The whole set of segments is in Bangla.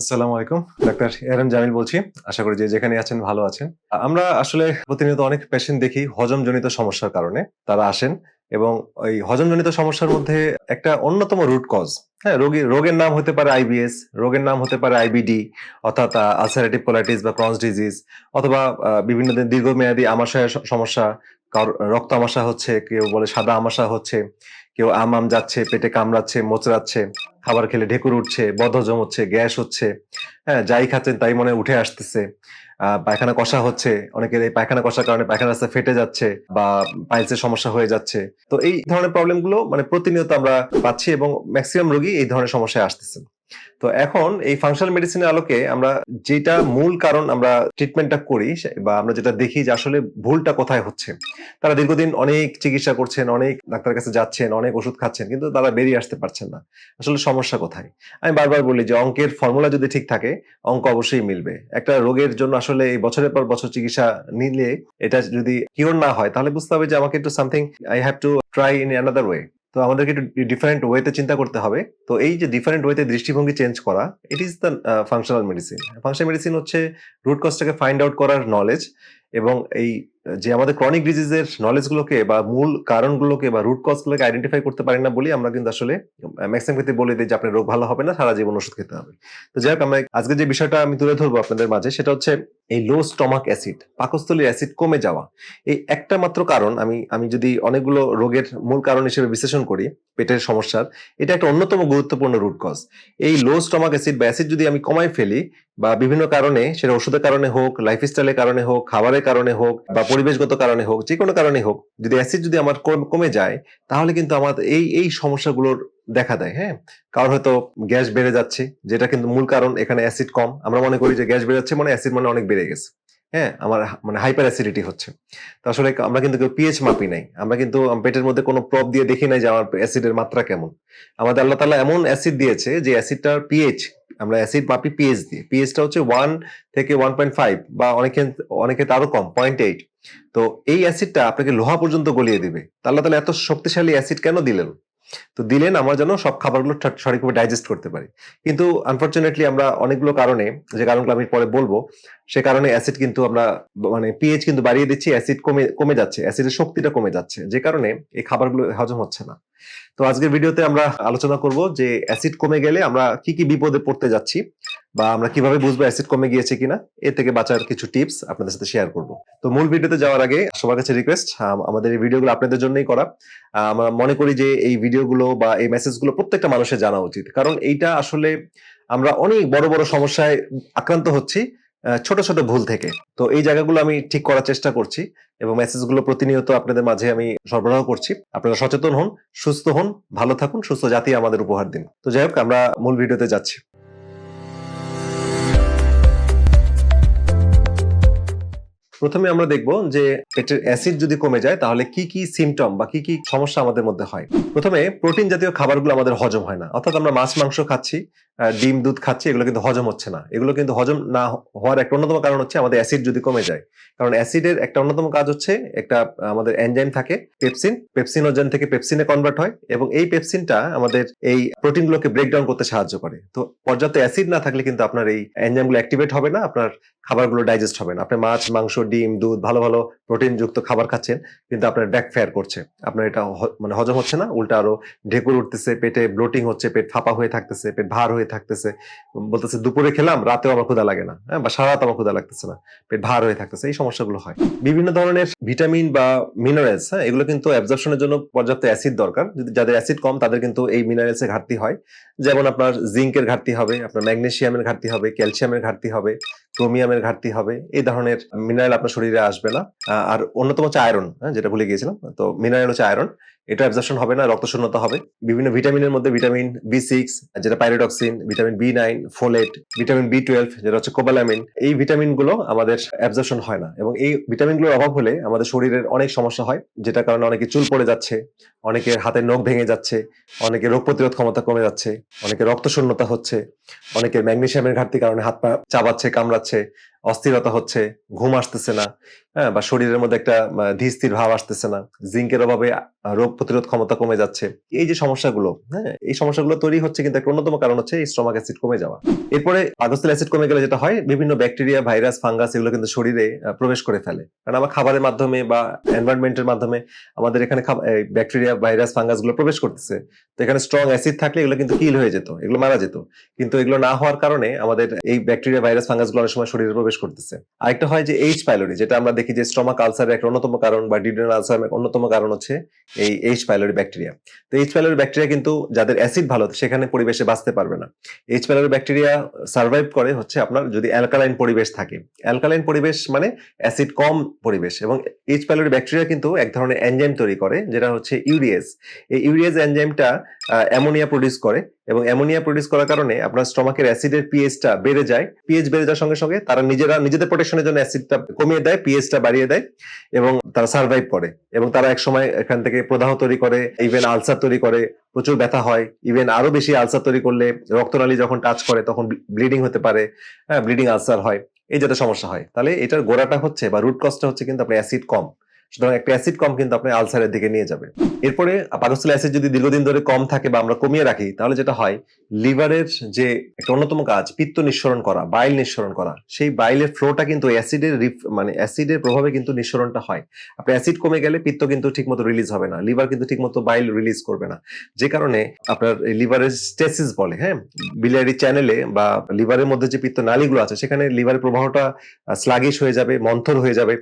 আসসালামু আলাইকুম। ডাক্তার এরএম জামিল বলছি। আশা করি যে যেখানে আছেন ভালো আছেন। আমরা আসলে প্রতিনিয়ত অনেক পেশেন্ট দেখি হজমজনিত সমস্যার কারণে। তারা আসেন এবং ওই হজমজনিত সমস্যার মধ্যে একটা অন্যতম রুট কজ হ্যাঁ রোগী, রোগের নাম হতে পারে আইবিএস রোগের নাম হতে পারে আইবিডি অর্থাৎ আলসারেটিভ কোলাইটিস বা ক্রস ডিজিজ অথবা বিভিন্ন দীর্ঘমেয়াদী আমাশয়ের সমস্যা কারোর রক্ত আমাশা হচ্ছে কেউ বলে সাদা আমাশা হচ্ছে কেউ আম আম যাচ্ছে পেটে কামড়াচ্ছে মোচড়াচ্ছে খাবার খেলে ঢেকুর উঠছে বদহজম হচ্ছে গ্যাস হচ্ছে হ্যাঁ যাই খাচ্ছেন তাই মনে উঠে আসতেছে। আহ, পায়খানা কষা হচ্ছে অনেকের এই পায়খানা কষার কারণে পায়খানা রাস্তা ফেটে যাচ্ছে বা পাইলসের সমস্যা হয়ে যাচ্ছে। তো এই ধরনের প্রবলেমগুলো মানে প্রতিনিয়ত আমরা পাচ্ছি এবং ম্যাক্সিমাম রোগী এই ধরনের সমস্যায় আসতেছেন তো এখন এই ফাংশনাল মেডিসিনের আলোকে আমরা যেটা মূল কারণ আমরা ট্রিটমেন্টটা করি বা আমরা যেটা দেখি যে আসলে ভুলটা কোথায় হচ্ছে। তারা দীর্ঘদিন অনেক চিকিৎসা করছেন, অনেক ডাক্তারের কাছে যাচ্ছেন, অনেক ওষুধ খাচ্ছেন, কিন্তু তারা বেরিয়ে আসতে পারছেন না। আসলে সমস্যা কোথায়? আমি বারবার বলি যে অঙ্কের ফর্মুলা যদি ঠিক থাকে, অঙ্ক অবশ্যই মিলবে। একটা রোগের জন্য আসলে এই বছরের পর বছর চিকিৎসা নিলে এটা যদি কিওর না হয়, তাহলে বুঝতে হবে যে আমাকে একটু something I have to try in another way তো আমাদেরকে একটু ডিফারেন্ট ওয়েতে চিন্তা করতে হবে। তো এই যে ডিফারেন্ট ওয়েতে দৃষ্টিভঙ্গি চেঞ্জ করা it is the functional medicine functional medicine হচ্ছে রুট কজটাকে ফাইন্ড আউট করার নলেজ এবং এই, যে আমাদের ক্রনিক ডিজিজের নলেজগুলোকে বা মূল কারণগুলোকে বা রুট কজগুলোকে আইডেন্টিফাই করতে পারি না বলি আমরা কিন্তু আসলে ম্যাক্সিমাম ক্ষেত্রে বলে দিই যে আপনার রোগ ভালো হবে না, সারা জীবন ওষুধ খেতে হবে। তো যাই হোক, আমরা আজকে যে বিষয়টা আমি তুলে ধরবো আপনাদের মাঝে, সেটা হচ্ছে এই লো স্টমাক অ্যাসিড পাকস্থলীর অ্যাসিড কমে যাওয়া। এই একটা মাত্র কারণ, আমি আমি যদি অনেকগুলো রোগের মূল কারণ হিসেবে বিশ্লেষণ করি, পেটের সমস্যার, এটা একটা অন্যতম গুরুত্বপূর্ণ রুট কজ এই লো স্টমাক অ্যাসিড বা অ্যাসিড যদি আমি কমাই ফেলি বা বিভিন্ন কারণে সেটা ওষুধের কারণে হোক লাইফস্টাইলের কারণে হোক খাবারের কারণে হোক বা পরিবেশগত কারণে হোক যে কোনো কারণে হোক যদি অ্যাসিড যদি আমার কম- কমে যায় তাহলে কিন্তু আমার এই এই সমস্যাগুলোর দেখা দেয় হ্যাঁ? কারণ হয়তো গ্যাস বেড়ে যাচ্ছে যেটা কিন্তু মূল কারণ এখানে অ্যাসিড কম। আমরা মনে করি যে গ্যাস বেড়ে যাচ্ছে মানে অ্যাসিড মানে অনেক বেড়ে গেছে হ্যাঁ? আমার মানে হাইপার অ্যাসিডিটি হচ্ছে। তো আসলে আমরা কিন্তু কেউ পিএইচ মাপি নাই। আমরা কিন্তু পেটের মধ্যে কোনো প্রপ দিয়ে দেখি নাই যে আমার অ্যাসিডের মাত্রা কেমন। আমাদের আল্লাহ তালা এমন অ্যাসিড দিয়েছে যে অ্যাসিডটার পিএইচ আমরা অ্যাসিড মাপি পিএইচ দিয়ে পিএইচটা হচ্ছে ওয়ান থেকে ওয়ান পয়েন্ট ফাইভ বা অনেকে অনেকে আরও কম পয়েন্ট এইট তো এই অ্যাসিডটা আপনাকে লোহা পর্যন্ত গলিয়ে দিবে। তা তাহলে এত শক্তিশালী অ্যাসিড কেন দিলেন? তো দিলেন আমরা যেন সব খাবারগুলো সঠিকভাবে ডাইজেস্ট করতে পারি। কিন্তু আনফরচুনেটলি আমরা অনেকগুলো কারণে, যে কারণগুলো আমি পরে বলব, সে কারণে অ্যাসিড কিন্তু আমরা মানে পিএইচ কিন্তু বাড়িয়ে দিচ্ছি অ্যাসিড কমে কমে যাচ্ছে অ্যাসিডের শক্তিটা কমে যাচ্ছে। যে কারণে এই খাবারগুলো হজম হচ্ছে না। তো আজকের ভিডিওতে আমরা আলোচনা করব যে অ্যাসিড কমে গেলে আমরা কি কি বিপদে পড়তে যাচ্ছি বা আমরা কীভাবে বুঝব অ্যাসিড কমে গিয়েছে কিনা, এর থেকে বাঁচার কিছু টিপস আপনাদের সাথে শেয়ার করব। তো মূল ভিডিওতে যাওয়ার আগে সবার কাছে রিকোয়েস্ট আমাদের এই ভিডিওগুলো আপনাদের জন্যই করা। আমরা মনে করি যে এই ভিডিওগুলো বা এই মেসেজগুলো প্রত্যেকটা মানুষের জানা উচিত। কারণ এইটা আসলে আমরা অনেক বড় বড় সমস্যায় আক্রান্ত হচ্ছি। ছোট ছোট ভুল থেকে। তো এই জায়গাগুলো আমি ঠিক করার চেষ্টা করছি এবং মেসেজগুলো প্রতিনিয়ত আপনাদের মাঝে আমি সরবরাহ করছি। আপনারা সচেতন হন, সুস্থ হন, ভালো থাকুন, সুস্থ জাতি আমাদের উপহার দিন। তো যাই হোক, আমরা মূল ভিডিওতে যাচ্ছি। প্রথমে আমরা দেখব যে পেটের অ্যাসিড যদি কমে যায়, তাহলে কি কি সিমটম বা কি কি সমস্যা আমাদের মধ্যে হয়? প্রথমে প্রোটিন জাতীয় খাবারগুলো আমাদের হজম হয় না। অর্থাৎ আমরা মাছ, মাংস খাচ্ছি ডিম, দুধ খাচ্ছি, এগুলো কিন্তু হজম হচ্ছে না। এগুলো কিন্তু হজম না হওয়ার একটা অন্যতম কারণ হচ্ছে আমাদের অ্যাসিড যদি কমে যায়। কারণ অ্যাসিডের একটা অন্যতম কাজ হচ্ছে একটা, আমাদের এনজাইম থাকে, পেপসিন। পেপসিনোজেন থেকে পেপসিনে কনভার্ট হয় এবং এই পেপসিনটা আমাদের এই প্রোটিনগুলোকে ব্রেকডাউন করতে সাহায্য করে। তো পর্যাপ্ত অ্যাসিড না থাকলে কিন্তু আপনার এই এনজাইমগুলো অ্যাক্টিভেট হবে না, আপনার খাবারগুলো ডাইজেস্ট হবে না। আপনি মাছ, মাংস, ডিম, দুধ, ভালো ভালো প্রোটিন যুক্ত খাবার খাচ্ছেন, কিন্তু আপনার ব্যাক ফায়ার করছে। আপনার এটা মানে হজম হচ্ছে না, উল্টা আরও ঢেকুর উঠতেছে, পেটে ব্লোটিং হচ্ছে, পেট ফাঁপা হয়ে থাকতেছে, পেট ভার হয়ে থাকতেছে। বলতেছে, দুপুরে খেলাম, রাতেও আমার ক্ষুধা লাগে না। হ্যাঁ বা সারা রাত আমার ক্ষুধা লাগতেছে না। পেট ভার হয়ে থাকতেছে। এই সমস্যাগুলো হয়। বিভিন্ন ধরনের ভিটামিন বা মিনারেলস হ্যাঁ এগুলো কিন্তু অ্যাবজর্পশনের জন্য পর্যাপ্ত অ্যাসিড দরকার। যদি যাদের অ্যাসিড কম, তাদের কিন্তু এই মিনারেলসের ঘাটতি হয়। যেমন আপনার জিঙ্কের ঘাটতি হবে, আপনার ম্যাগনেসিয়ামের ঘাটতি হবে ক্যালসিয়ামের ঘাটতি হবে ক্রোমিয়ামের ঘাটতি হবে। এই ধরনের মিনারেল আপনার শরীরে আসবে না। আর অন্যতম হচ্ছে আয়রন হ্যাঁ যেটা ভুলে গিয়েছিলাম। তো মিনারেল হচ্ছে আয়রন এটা অ্যাবজর্পশন হবে না রক্ত শূন্যতা হবে। বিভিন্ন ভিটামিনের মধ্যে ভিটামিন বি সিক্স যেটা pyridoxine vitamin B nine folate vitamin B twelve যেটা হচ্ছে কোবালামিন এই ভিটামিনগুলো আমাদের অ্যাবজর্পশন হয় না। এবং এই ভিটামিনগুলোর অভাব হলে আমাদের শরীরের অনেক সমস্যা হয় যেটা কারণে অনেকে চুল পড়ে যাচ্ছে অনেকের হাতের নখ ভেঙে যাচ্ছে অনেকের রোগ প্রতিরোধ ক্ষমতা কমে যাচ্ছে অনেকের রক্ত শূন্যতা হচ্ছে অনেকের ম্যাগনেসিয়ামের ঘাটতির কারণে হাত পা চাবাচ্ছে, কামড়াচ্ছে অস্থিরতা হচ্ছে ঘুম আসতেছে না হ্যাঁ বা শরীরের মধ্যে একটা আহ, ধীরস্থির ভাব আসতেছে না জিঙ্কের অভাবে রোগ প্রতিরোধ ক্ষমতা কমে যাচ্ছে। এই যে সমস্যাগুলো হ্যাঁ এই সমস্যাগুলো তৈরি হচ্ছে কিন্তু একটা অন্যতম কারণ হচ্ছে এই স্টমাক অ্যাসিড কমে যাওয়া। এরপরে পাকস্থলী অ্যাসিড কমে গেলে যেটা হয় বিভিন্ন ব্যাকটেরিয়া ভাইরাস ফাঙ্গাস এগুলো কিন্তু শরীরে প্রবেশ করে ফেলে। কারণ আমার খাবারের মাধ্যমে বা এনভায়রনমেন্টের মাধ্যমে আমাদের এখানে ব্যাকটেরিয়া ভাইরাস ফাঙ্গাসগুলো প্রবেশ করতেছে। তো এখানে স্ট্রং অ্যাসিড থাকলে এগুলো কিন্তু কিল হয়ে যেত এগুলো মারা যেত। কিন্তু এগুলো না হওয়ার কারণে আমাদের এই ব্যাকটেরিয়া ভাইরাস ফাঙ্গাসগুলো অনেক সময় শরীরে প্রবেশ করতেছে। আরেকটা হয় যে এইচ পাইলোরি যেটা আমরা দেখি যে স্টমাক আলসারের একটা অন্যতম কারণ বা ডিডেন আলসারের অন্যতম কারণ হচ্ছে এই এইচ পাইলোরি ব্যাকটেরিয়া তো এইচ পাইলোরি ব্যাকটেরিয়া কিন্তু যাদের অ্যাসিড ভালো, সেখানে পরিবেশে বাঁচতে পারবে না। এইচ পাইলোরি ব্যাকটেরিয়া সার্ভাইভ করে হচ্ছে আপনার যদি অ্যালকালাইন পরিবেশ থাকে। অ্যালকালাইন পরিবেশ মানে অ্যাসিড কম পরিবেশ এবং এইচ পাইলোরি ব্যাকটেরিয়া কিন্তু এক ধরনের এনজাইম তৈরি করে, যেটা হচ্ছে ইউরিয়েজ এই ইউরিয়েজ এনজাইমটা অ্যামোনিয়া প্রডিউস করে এবং অ্যামোনিয়া প্রডিউস করার কারণে আপনার স্টমাকের অ্যাসিডের পিএইচটা বেড়ে যায়। পিএইচ বেড়ে যাওয়ার সঙ্গে সঙ্গে তারা নিজেরা, নিজেদের প্রোটেকশনের জন্য অ্যাসিডটা কমিয়ে দেয় পিএইচটা বাড়িয়ে দেয় এবং তারা সার্ভাইভ করে এবং তারা এক সময় এখান থেকে প্রদাহ তৈরি করে ইভেন আলসার তৈরি করে, প্রচুর ব্যথা হয়। ইভেন আরও বেশি আলসার তৈরি করলে রক্তনালী যখন টাচ করে তখন ব্লিডিং হতে পারে হ্যাঁ ব্লিডিং আলসার হয়। এই যাতে সমস্যা হয়। তাহলে এটার গোড়াটা হচ্ছে বা রুট কজটা হচ্ছে কিন্তু আপনার অ্যাসিড কম। সুতরাং একটা অ্যাসিড কম কিন্তু আপনি আলসারের দিকে নিয়ে যাবে। এরপরে পাকস্থলী অ্যাসিড যদি দীর্ঘদিন ধরে কম থাকে বা আমরা কমিয়ে রাখি, তাহলে যেটা হয়, লিভারের যে একটা অন্যতম কাজ, পিত্ত নিঃসরণ করা বাইল নিঃসরণ করা, সেই বাইলের ফ্লোটা কিন্তু অ্যাসিডের মানে অ্যাসিডের প্রভাবে কিন্তু নিঃসরণটা হয়। আপনি অ্যাসিড কমে গেলে পিত্ত কিন্তু ঠিকমতো রিলিজ হবে না, লিভার কিন্তু ঠিকমতো বাইল রিলিজ করবে না। যে কারণে আপনার লিভারের স্টেসিস বলে হ্যাঁ? বিলিয়ারি চ্যানেলে বা লিভারের মধ্যে যে পিত্ত নালীগুলো আছে, সেখানে লিভারের প্রবাহটা স্লাগিশ হয়ে যাবে, মন্থর হয়ে যাবে।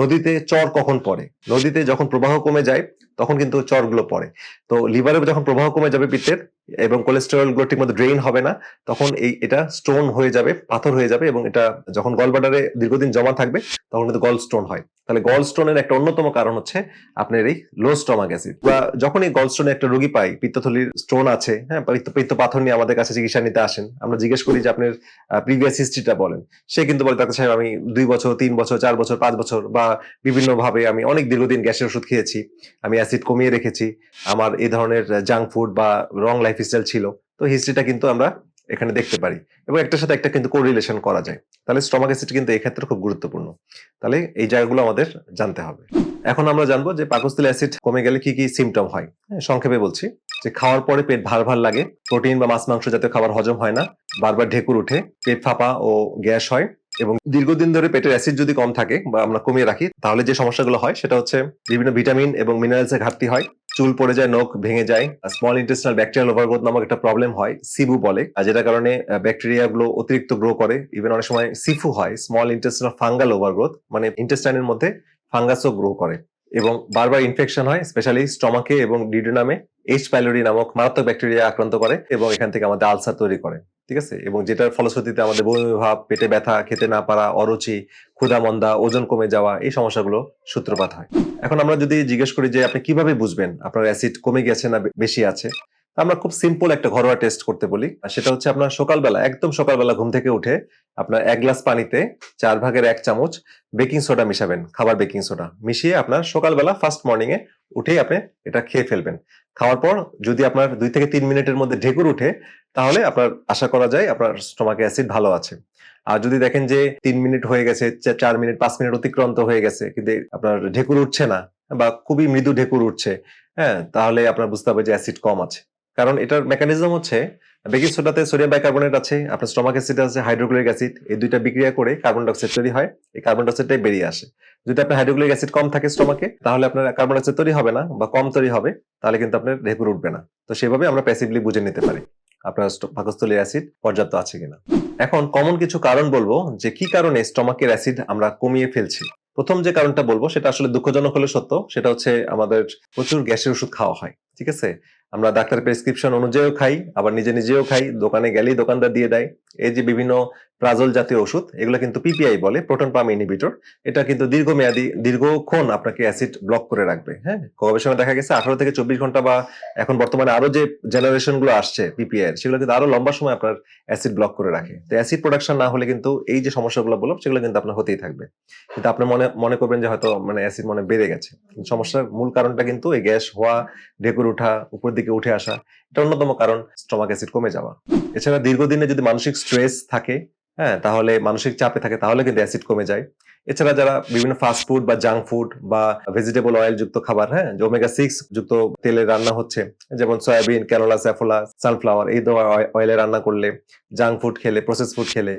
নদীতে চর কখন পড়ে। নদীতে যখন প্রবাহ কমে যায়, তখন কিন্তু চরগুলো পড়ে। তো লিভারে যখন প্রবাহ কমে যাবে পিত্তের এবং কোলেস্টেরলগুলো ঠিক মতো ড্রেইন হবে না, তখন এই, এটা স্টোন হয়ে যাবে, পাথর হয়ে যাবে এবং এটা যখন গলবাডারে দীর্ঘদিন জমা থাকবে, তখন কিন্তু গল স্টোন হয়। তাহলে গল স্টোনের একটা অন্যতম কারণ হচ্ছে আপনার এই লো স্টমাক অ্যাসিড বা যখন এই গল স্টোনে একটা রোগী পাই, পিত্তথলির স্টোন আছে হ্যাঁ পিত্ত পাথর নিয়ে আমাদের কাছে চিকিৎসা নিতে আসেন। আমরা জিজ্ঞেস করি যে আপনার প্রিভিয়াস হিস্ট্রিটা বলেন। সে কিন্তু বলে, ডাক্তার সাহেব, আমি দুই বছর, তিন বছর, চার বছর, পাঁচ বছর বা বিভিন্ন ভাবে আমি অনেক দীর্ঘদিন গ্যাসের ওষুধ খেয়েছি। আমি অ্যাসিড কমিয়ে রেখেছি। আমার এই ধরনের জাঙ্ক ফুড বা রং লাইফস্টাইল ছিল। তো হিস্ট্রিটা কিন্তু আমরা এখানে দেখতে পারি। এবং একটার সাথে একটা কিন্তু কোরিলেশন করা যায়। তাহলে স্টমাক অ্যাসিড কিন্তু এক্ষেত্রে ক্ষেত্রে খুব গুরুত্বপূর্ণ। তাহলে এই জায়গাগুলো আমাদের জানতে হবে। এখন আমরা জানব যে পাকস্থলী অ্যাসিড কমে গেলে কি কি সিমটম হয়। হ্যাঁ, সংক্ষেপে বলছি যে খাওয়ার পরে পেট ভার ভার লাগে প্রোটিন বা মাছ মাংস জাতীয় খাবার হজম হয় না বারবার ঢেকুর উঠে পেট ফাঁপা ও গ্যাস হয় এবং দীর্ঘদিন ধরে পেটের অ্যাসিড যদি কম থাকে বা আমরা কমিয়ে রাখি, তাহলে যে সমস্যাগুলো হয় সেটা হচ্ছে বিভিন্ন ভিটামিন এবং মিনারেলস এর ঘাটতি হয়। চুল পড়ে যায়, নখ ভেঙে যায় স্মল ইন্টেস্টাল ব্যাকটেরিয়াল ওভারগ্রোথ নামক একটা প্রবলেম হয় সিবু বলে। আর যেটার কারণে ব্যাকটেরিয়া গুলো অতিরিক্ত গ্রো করে। ইভেন অনেক সময় সিফু হয় স্মল ইন্টেস্টাল ফাঙ্গাল ওভারগ্রোথ মানে ইন্টেস্টাইনের মধ্যে ফাঙ্গাসও গ্রো করে। এবং বারবার ইনফেকশন হয় স্পেশালি স্টমাকে এবং ডিডো নামে এইচ পাইলোরি নামক মারাত্মক ব্যাকটেরিয়া আক্রান্ত করে এবং এখান থেকে আমাদের আলসার তৈরি করে। ঠিক আছে? এবং যেটার ফলশ্রুতিতে আমাদের বমি ভাব পেটে ব্যথা, খেতে না পারা, অরুচি ক্ষুধা মন্দা ওজন কমে যাওয়া, এই সমস্যাগুলো সূত্রপাত হয়। এখন আমরা যদি জিজ্ঞেস করি যে আপনি কীভাবে বুঝবেন আপনার অ্যাসিড কমে গেছে না বেশি আছে? আমরা খুব সিম্পল একটা ঘরোয়া টেস্ট করতে বলি। সেটা হচ্ছে আপনার সকালবেলা, একদম সকালবেলা ঘুম থেকে উঠে আপনার এক গ্লাস পানিতে চার ভাগের এক চামচ বেকিং সোডা মিশাবেন, খাবার বেকিং সোডা মিশিয়ে আপনার সকালবেলা ফার্স্ট মর্নিং এ উঠেই আপনি এটা খেয়ে ফেলবেন। খাওয়ার পর যদি আপনার দুই থেকে তিন মিনিটের মধ্যে ঢেকুর উঠে, তাহলে আপনার আশা করা যায় আপনার স্টমাকে অ্যাসিড ভালো আছে। আর যদি দেখেন যে তিন মিনিট হয়ে গেছে চার মিনিট, পাঁচ মিনিট অতিক্রান্ত হয়ে গেছে, কিন্তু আপনার ঢেকুর উঠছে না বা খুবই মৃদু ঢেকুর উঠছে হ্যাঁ তাহলে আপনার বুঝতে হবে যে অ্যাসিড কম আছে। কারণ এটার মেকানিজম হচ্ছে, বেকিং সোডাতে সোডিয়াম বাইকার্বনেট আছে, আপনার স্টমাক অ্যাসিড আছে হাইড্রোক্লোরিক অ্যাসিড এই দুইটা বিক্রিয়া করে কার্বন ডাইঅক্সাইড তৈরি হয়, এই কার্বন ডাইঅক্সাইডটাই বেরিয়ে আসে। যদি আপনার হাইড্রোক্লোরিক অ্যাসিড কম থাকে স্টমাকে তাহলে আপনার কার্বন ডাইঅক্সাইড তৈরি হবে না বা কম তৈরি হবে, তাহলে কিন্তু আপনার ঢেকুর উঠবে না। তো সেভাবে আমরা প্যাসিভলি বুঝে নিতে পারি, আপনার পাকস্থলীর অ্যাসিড পর্যাপ্ত আছে কিনা। এখন কমন কিছু কারণ বলব, যে কি কারণে স্টমাকের অ্যাসিড আমরা কমিয়ে ফেলছি। প্রথম যে কারণটা বলব, সেটা আসলে দুঃখজনক হলে সত্য, সেটা হচ্ছে আমাদের প্রচুর গ্যাসের ওষুধ খাওয়া হয়, ঠিক আছে? আমরা ডাক্তার প্রেসক্রিপশন অনুযায়ীও খাই, আবার নিজে নিজেও খাই, দোকানে গেলেই দোকানদার দিয়ে দেয়। এই যে বিভিন্ন প্রাজল জাতীয় ওষুধ, এগুলো কিন্তু পিপিআই বলে, প্রোটন পাম্প ইনহিবিটর। এটা কিন্তু দীর্ঘমেয়াদী, দীর্ঘক্ষণ আপনাকে অ্যাসিড ব্লক করে রাখবে হ্যাঁ? গবেষণা দেখা গেছে আঠারো থেকে চব্বিশ ঘণ্টা বা এখন বর্তমানে আরও যে জেনারেশনগুলো আসছে পিপিআই সেগুলো কিন্তু আরও লম্বা সময় আপনার অ্যাসিড ব্লক করে রাখে। তো অ্যাসিড প্রোডাকশন না হলে কিন্তু এই যে সমস্যাগুলো বললাম, সেগুলো কিন্তু আপনার হতেই থাকবে। কিন্তু আপনি মনে মনে করবেন যে হয়তো মানে অ্যাসিড মনে বেড়ে গেছে। সমস্যার মূল কারণটা কিন্তু এই গ্যাস হওয়া, ঢেকুর ওঠা, উপর দিকে উঠে আসা, এটা অন্যতম কারণ স্টমাক অ্যাসিড কমে যাওয়া। এছাড়া দীর্ঘদিনে যদি মানসিক স্ট্রেস থাকে হ্যাঁ তাহলে মানসিক চাপে থাকে, তাহলে কিন্তু অ্যাসিড কমে যায়। এছাড়া যারা বিভিন্ন ফাস্ট ফুড বা জাঙ্ক ফুড বা ভেজিটেবল অয়েল যুক্ত খাবার হ্যাঁ যে ওমেগা সিক্স যুক্ত তেলে রান্না হচ্ছে, যেমন সয়াবিন ক্যানোলা স্যাফোলা সানফ্লাওয়ার এই ধরনের অয়েলে রান্না করলে জাঙ্ক ফুড খেলে প্রসেস ফুড খেলে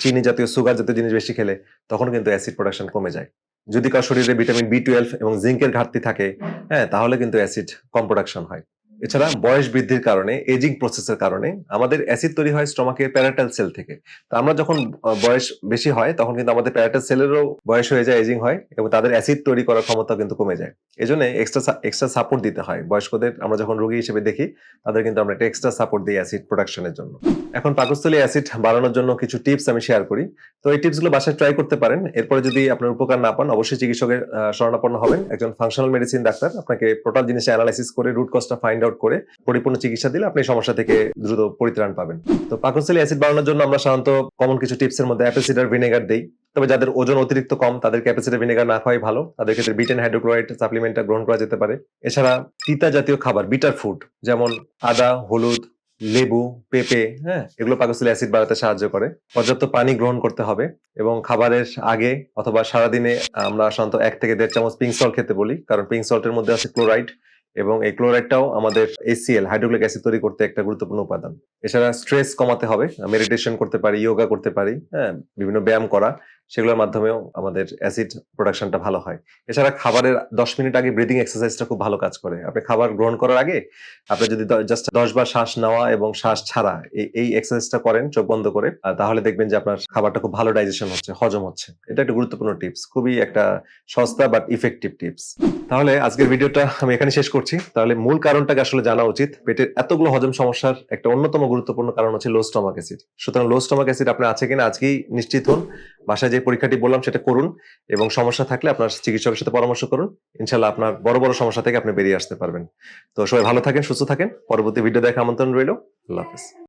চিনি জাতীয় সুগার জাতীয় জিনিস বেশি খেলে, তখন কিন্তু অ্যাসিড প্রোডাকশন কমে যায়। যদি কারও শরীরে ভিটামিন বি টুয়েলভ এবং জিঙ্কের ঘাটতি থাকে হ্যাঁ তাহলে কিন্তু অ্যাসিড কম প্রোডাকশন হয়। এছাড়া বয়স বৃদ্ধির কারণে এজিং প্রসেসের কারণে আমাদের অ্যাসিড তৈরি হয় স্টমাকের প্যারাটাল সেল থেকে। তো আমরা যখন বয়স বেশি হয়, তখন কিন্তু আমাদের প্যারাটাল সেলেরও বয়স হয়ে যায় এজিং হয় এবং তাদের অ্যাসিড তৈরি করার ক্ষমতা কিন্তু কমে যায়। এই জন্য এক্সট্রা এক্সট্রা সাপোর্ট দিতে হয়। বয়স্কদের আমরা যখন রোগী হিসেবে দেখি, তাদের কিন্তু আমরা একটা এক্সট্রা সাপোর্ট দিই অ্যাসিড প্রোডাকশনের জন্য। এখন পাকস্থলী অ্যাসিড বাড়ানোর জন্য কিছু টিপস আমি শেয়ার করি। তো এই টিপসগুলো বাসায় ট্রাই করতে পারেন। এরপরে যদি আপনার উপকার না পান, অবশ্যই চিকিৎসকের শরণাপন্ন হবেন। একজন ফাংশনাল মেডিসিন ডাক্তার আপনাকে টোটাল জিনিসে অ্যানালাইসিস করে রুট কজটা ফাইন্ড আউট করে পরিপূর্ণ চিকিৎসা দিলে আপনি সমস্যা থেকে দ্রুত পরিত্রাণ পাবেন। তো পাকস্থলী অ্যাসিড বাড়ানোর জন্য আমরা সাধারণত কমন কিছু টিপসের মধ্যে অ্যাপেল সিডার ভিনেগার দিই। তবে যাদের ওজন অতিরিক্ত কম, তাদের সিডার ভিনেগার না খাওয়াই ভালো। তাদের ক্ষেত্রে বিটেন হাইড্রোক্লোরাইড সাপ্লিমেন্টটা গ্রহণ করা যেতে পারে। এছাড়া তিতা জাতীয় খাবার বিটার ফুড যেমন আদা, হলুদ, লেবু, পেঁপে হ্যাঁ এগুলো পাকস্থলী অ্যাসিড বাড়াতে সাহায্য করে। পর্যাপ্ত পানি গ্রহণ করতে হবে এবং খাবারের আগে অথবা সারাদিনে আমরা সাধারণত এক থেকে দেড় চামচ পিঙ্ক সল্ট খেতে বলি। কারণ পিঙ্ক সল্টের মধ্যে আছে ক্লোরাইড এবং এই ক্লোরাইডটাও আমাদের এসিএল হাইড্রোক্লিক অ্যাসিড তৈরি করতে একটা গুরুত্বপূর্ণ উপাদান। এছাড়া স্ট্রেস কমাতে হবে মেডিটেশন করতে পারি যোগা করতে পারি হ্যাঁ বিভিন্ন ব্যায়াম করা। সেগুলোর মাধ্যমেও আমাদের অ্যাসিড প্রোডাকশনটা ভালো হয়। এছাড়া খাবারের দশ মিনিট আগে ব্রিদিং এক্সারসাইজটা খুব ভালো কাজ করে। আপনি খাবার গ্রহণ করার আগে আপনি যদি জাস্ট দশ বার শ্বাস নেওয়া এবং শ্বাস ছাড়া এই- এক্সারসাইজটা করেন চোখ বন্ধ করে তাহলে দেখবেন যে আপনার খাবারটা খুব ভালো ডাইজেশন হচ্ছে, হজম হচ্ছে। এটা একটা গুরুত্বপূর্ণ টিপস খুবই একটা সস্তা বাট ইফেক্টিভ টিপস তাহলে আজকের ভিডিওটা আমি এখানে শেষ করছি। তাহলে মূল কারণটাকে আসলে জানা উচিত, পেটের এতগুলো হজম সমস্যার একটা অন্যতম গুরুত্বপূর্ণ কারণ হচ্ছে লো স্টমাক অ্যাসিড সুতরাং লো স্টমাক অ্যাসিড আপনার আছে কিনা আজকেই নিশ্চিত হন। বাসায় যে পরীক্ষাটি বললাম সেটা করুন এবং সমস্যা থাকলে আপনার চিকিৎসকের সাথে পরামর্শ করুন। ইনশাল্লাহ আপনার বড় বড় সমস্যা থেকে আপনি বেরিয়ে আসতে পারবেন। তো সবাই ভালো থাকেন, সুস্থ থাকেন। পরবর্তী ভিডিও দেখা আমন্ত্রণ রইল। আল্লাহ হাফিজ।